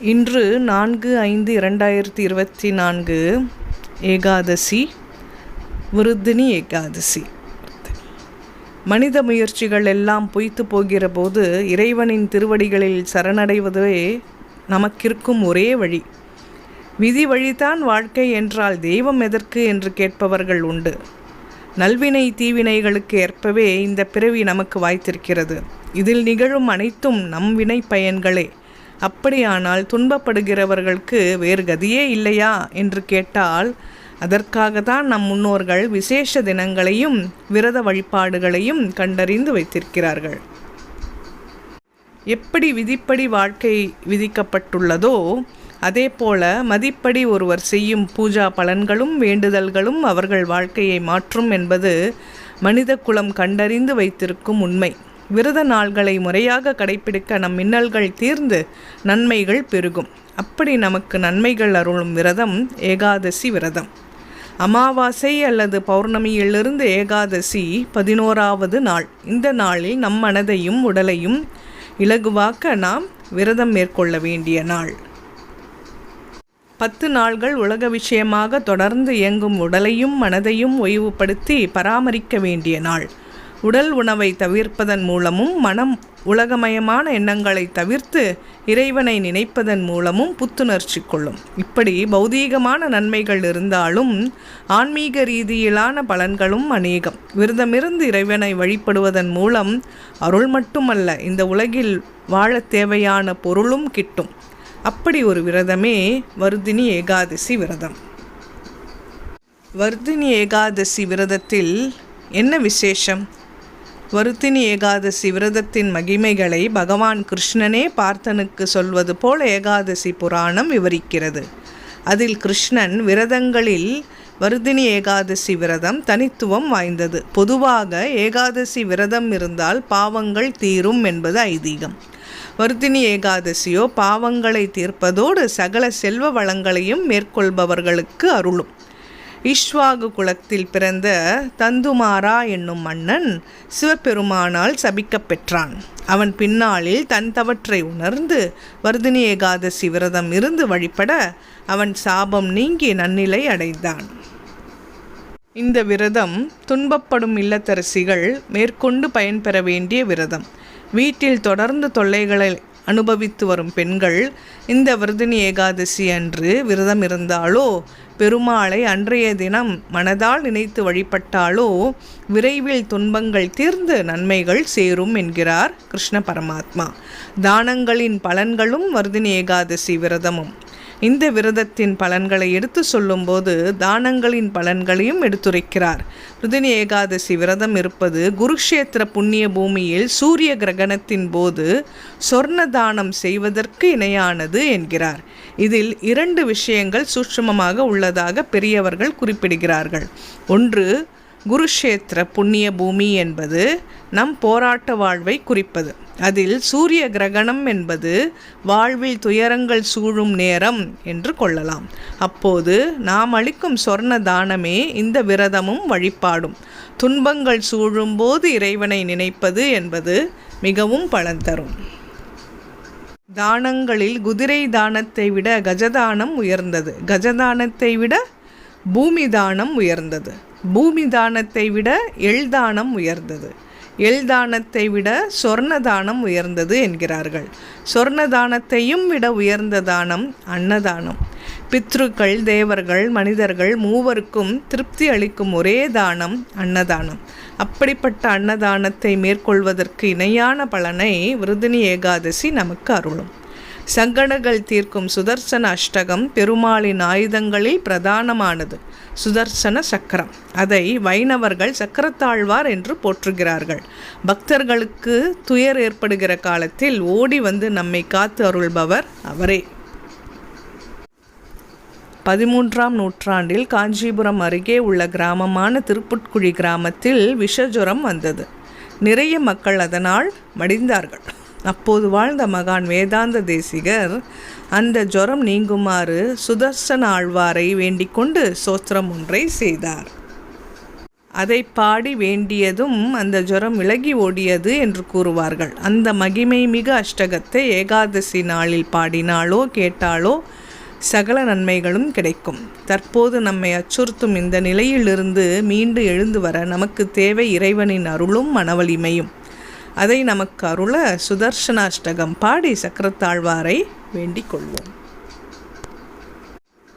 இன்று நான்கு ஐந்து இரண்டாயிரத்தி இருபத்தி நான்கு ஏகாதசி விருத்தினி ஏகாதசி. மனித முயற்சிகள் எல்லாம் பொய்த்து போகிற போது இறைவனின் திருவடிகளில் சரணடைவதே நமக்கிருக்கும் ஒரே வழி. விதி வழிதான் வாழ்க்கை என்றால் தெய்வம் எதற்கு என்று கேட்பவர்கள் உண்டு. நல்வினை தீவினைகளுக்கு ஏற்பவே இந்த பிறவி நமக்கு வாய்த்திருக்கிறது. இதில் நிகழும் அனைத்தும் நம் வினை பயன்களே. அப்படியானால் துன்பப்படுகிறவர்களுக்கு வேறு கதியே இல்லையா? என்று கேட்டால் அதற்காக தான் நம் முன்னோர்கள் விசேஷ தினங்களையும் விரத வழிபாடுகளையும் கண்டறிந்து வைத்திருக்கிறார்கள். எப்படி விதிப்படி வாழ்க்கை விதிக்கப்பட்டுள்ளதோ அதே போல மதிப்படி ஒருவர் செய்யும் பூஜா பலன்களும் வேண்டுதல்களும் அவர்கள் வாழ்க்கையை மாற்றும் என்பது மனித குலம் கண்டறிந்து வைத்திருக்கும் உண்மை. விரத நாள்களை முறையாக கடைபிடிக்க நம் மின்னல்கள் தீர்ந்து நன்மைகள் பெருகும். அப்படி நமக்கு நன்மைகள் அருளும் விரதம் ஏகாதசி விரதம். அமாவாசை அல்லது பௌர்ணமியிலிருந்து ஏகாதசி பதினோராவது நாள். இந்த நாளில் நம் மனதையும் உடலையும் இலகுவாக்க நாம் விரதம் மேற்கொள்ள வேண்டிய நாள். பத்து நாள்கள் உலக விஷயமாக தொடர்ந்து இயங்கும் உடலையும் மனதையும் ஓய்வுபடுத்தி பராமரிக்க வேண்டிய நாள். உடல் உணவை தவிர்ப்பதன் மூலமும் மனம் உலகமயமான எண்ணங்களை தவிர்த்து இறைவனை நினைப்பதன் மூலமும் புத்துணர்ச்சி கொள்ளும். இப்படி பௌதீகமான நன்மைகள் இருந்தாலும் ஆன்மீக ரீதியிலான பலன்களும் அநேகம். விரதமிருந்து இறைவனை வழிபடுவதன் மூலம் அருள் மட்டுமல்ல இந்த உலகில் வாழ தேவையான பொருளும் கிட்டும். அப்படி ஒரு விரதமே வர்தினி ஏகாதசி விரதம். வர்தினி ஏகாதசி விரதத்தில் என்ன விசேஷம்? வருத்தினி ஏகாதசி விரதத்தின் மகிமைகளை பகவான் கிருஷ்ணனே பார்த்தனுக்கு சொல்வது போல் ஏகாதசி புராணம் விவரிக்கிறது. அதில் கிருஷ்ணன் விரதங்களில் வருதினி ஏகாதசி விரதம் தனித்துவம் வாய்ந்தது. பொதுவாக ஏகாதசி விரதம் இருந்தால் பாவங்கள் தீரும் என்பது ஐதீகம். வருதினி ஏகாதசியோ பாவங்களை தீர்ப்பதோடு சகல செல்வ வளங்களையும் மேற்கொள்பவர்களுக்கு அருளும். இஷ்வாகு குலத்தில் பிறந்த தந்துமாரா என்னும் மன்னன் சிவபெருமானால் சபிக்கப் பெற்றான் அவன் பின்னாளில் தன் தவற்றை உணர்ந்து வர்தினி ஏகாதசி விரதம் இருந்து வழிபட அவன் சாபம் நீங்கி நன்னிலை அடைந்தான். இந்த விரதம் துன்பப்படும் இல்லத்தரசிகள் மேற்கொண்டு பயன்பெற வேண்டிய விரதம். வீட்டில் தொடர்ந்து தொல்லைகளை அனுபவித்து வரும் பெண்கள் இந்த விரதினி ஏகாதசி அன்று விரதம் இருந்தாலோ பெருமாளை அன்றைய தினம் மனதால் நினைத்து வழிபட்டாலோ விரைவில் துன்பங்கள் தீர்ந்து நன்மைகள் சேரும் என்கிறார் கிருஷ்ண பரமாத்மா. தானங்களின் பலன்களும் வர்தினி ஏகாதசி விரதமும். இந்த விரதத்தின் பலன்களை எடுத்து சொல்லும்போது தானங்களின் பலன்களையும் எடுத்துரைக்கிறார். ருதினி ஏகாதசி விரதம் இருப்பது குருக்ஷேத்திர புண்ணிய பூமியில் சூரிய கிரகணத்தின் போது சொர்ண தானம் செய்வதற்கு இணையானது என்கிறார். இதில் இரண்டு விஷயங்கள் சூட்சமமாக உள்ளதாக பெரியவர்கள் குறிப்பிடுகிறார்கள். ஒன்று குருஷேத்திர புண்ணிய பூமி என்பது நம் போராட்ட வாழ்வை குறிப்பது. அதில் சூரிய கிரகணம் என்பது வாழ்வில் துயரங்கள் சூழும் நேரம் என்று கொள்ளலாம். அப்போது நாம் அளிக்கும் சொர்ண தானமே இந்த விரதமும் வழிபாடும். துன்பங்கள் சூழும்போது இறைவனை நினைப்பது என்பது மிகவும் பலன் தரும். தானங்களில் குதிரை தானத்தை விட கஜதானம் உயர்ந்தது. கஜதானத்தை விட பூமி தானம் உயர்ந்தது. பூமி தானத்தை விட எள் தானம் உயர்ந்தது. எள்தானத்தை விட சொர்ண தானம் உயர்ந்தது என்கிறார்கள். சொர்ண தானத்தையும் விட உயர்ந்த தானம் அன்னதானம். பித்ருக்கள் தேவர்கள் மனிதர்கள் மூவருக்கும் திருப்தி அளிக்கும் ஒரே தானம் அன்னதானம். அப்படிப்பட்ட அன்னதானத்தை மேற்கொள்வதற்கு இணையான பலனை விருதினி ஏகாதசி நமக்கு அருளும். சங்கடங்கள் தீர்க்கும் சுதர்சன அஷ்டகம் பெருமாளின் ஆயுதங்களில் பிரதானமானது. சுதர்சன சக்கரம். அதை வைணவர்கள் சக்கரத்தாழ்வார் என்று போற்றுகிறார்கள். பக்தர்களுக்கு துயர் ஏற்படுகிற காலத்தில் ஓடி வந்து நம்மை காத்து அருள்பவர் அவரே. பதிமூன்றாம் நூற்றாண்டில் காஞ்சிபுரம் அருகே உள்ள கிராமமான திருப்புட்குழி கிராமத்தில் விஷஜுரம் வந்தது. நிறைய மக்கள் அதனால் மடிந்தார்கள். அப்போது வாழ்ந்த மகான் வேதாந்த தேசிகர் அந்த ஜுரம் நீங்குமாறு சுதர்சன ஆழ்வாரை வேண்டிக் கொண்டு சோத்திரம் ஒன்றை செய்தார். அதை பாடி வேண்டியதும் அந்த ஜுரம் விலகி ஓடியது என்று கூறுவார்கள். அந்த மகிமை மிகு அஷ்டகத்தை ஏகாதசி நாளில் பாடினாலோ கேட்டாலோ சகல நன்மைகளும் கிடைக்கும். தற்போது நம்மை அச்சுறுத்தும் இந்த நிலையிலிருந்து மீண்டு எழுந்து வர நமக்கு தேவை இறைவனின் அருளும் மனவலிமையும். அதை நமக்கு அருள சுதர்சனாஷ்டகம் பாடி சக்கரத்தாழ்வாரை வேண்டிக் கொள்வோம்.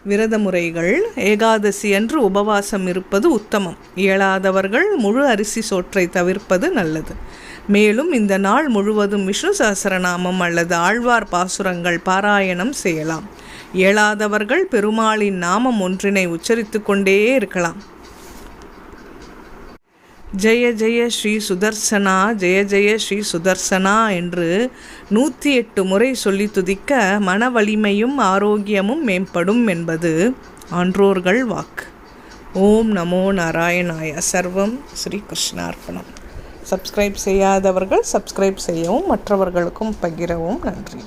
விரத முறைகள் ஏகாதசி அன்று உபவாசம் இருப்பது உத்தமம். இயலாதவர்கள் முழு அரிசி சோற்றை தவிர்ப்பது நல்லது. மேலும் இந்த நாள் முழுவதும் விஷ்ணு சஹஸ்ரநாமம் அல்லது ஆழ்வார் பாசுரங்கள் பாராயணம் செய்யலாம். இயலாதவர்கள் பெருமாளின் நாமம் ஒன்றினை உச்சரித்து கொண்டே இருக்கலாம். ஜெய ஜெய ஸ்ரீ சுதர்சனா ஜெய ஜெய ஸ்ரீ சுதர்சனா என்று நூற்றி எட்டு முறை சொல்லி துதிக்க மன வலிமையும் ஆரோக்கியமும் மேம்படும் என்பது ஆன்றோர்கள் வாக்கு. ஓம் நமோ நாராயணாய. சர்வம் ஸ்ரீ கிருஷ்ணார்ப்பணம் சப்ஸ்கிரைப் செய்யாதவர்கள் சப்ஸ்கிரைப் செய்யவும் மற்றவர்களுக்கும் பகிரவும் நன்றி.